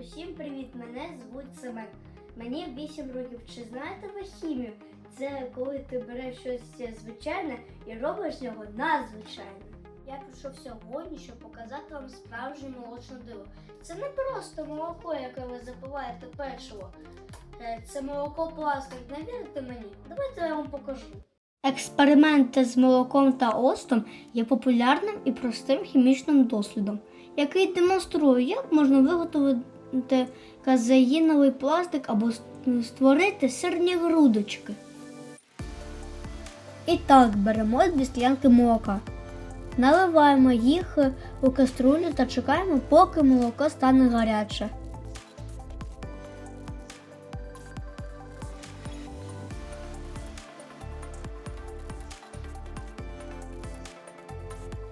Усім привіт! Мене звуть Семен. Мені 8 років. Чи знаєте ви хімію? Це коли ти береш щось звичайне і робиш з нього надзвичайне. Я прийшов сьогодні, щоб показати вам справжнє молочне диво. Це не просто молоко, яке ви запиваєте печиво. Е, Це молоко пластик. Не вірите мені? Давайте я вам покажу. Експерименти з молоком та оцтом є популярним і простим хімічним дослідом, який демонструє, як можна виготовити казеїновий пластик або створити сирні грудочки. І так, беремо дві склянки молока. Наливаємо їх у каструлю та чекаємо, поки молоко стане гаряче.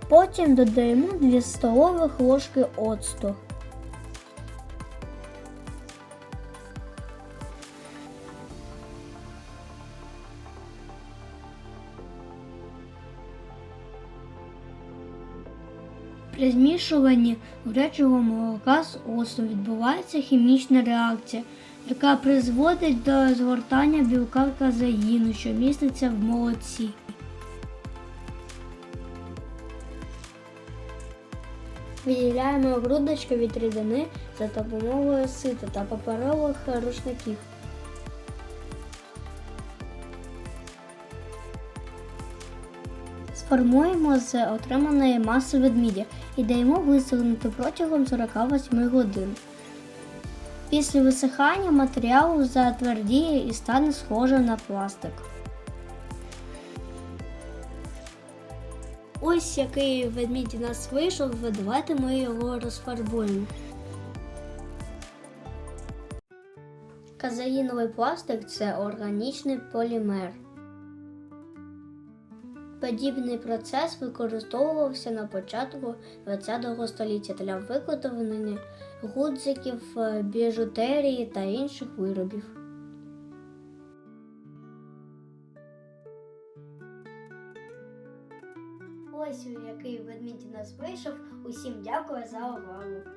Потім додаємо 2 столових ложки оцту. При змішуванні гарячого молока з оцтом відбувається хімічна реакція, яка призводить до згортання білка казеїну, що міститься в молоці. Відділяємо грудочки від рідини за допомогою сита та паперових рушників. Сформуємо з отриманої маси ведмідя і даємо висохнути протягом 48 годин. Після висихання матеріал затвердіє і стане схожим на пластик. Ось який ведмідь у нас вийшов, давайте ми його розфарбуємо. Казаїновий пластик це органічний полімер. Подібний процес використовувався на початку ХХ століття для виготовлення гудзиків, е, біжутерії та інших виробів. Ось який ведмідь у нас вийшов. Усім дякую за увагу.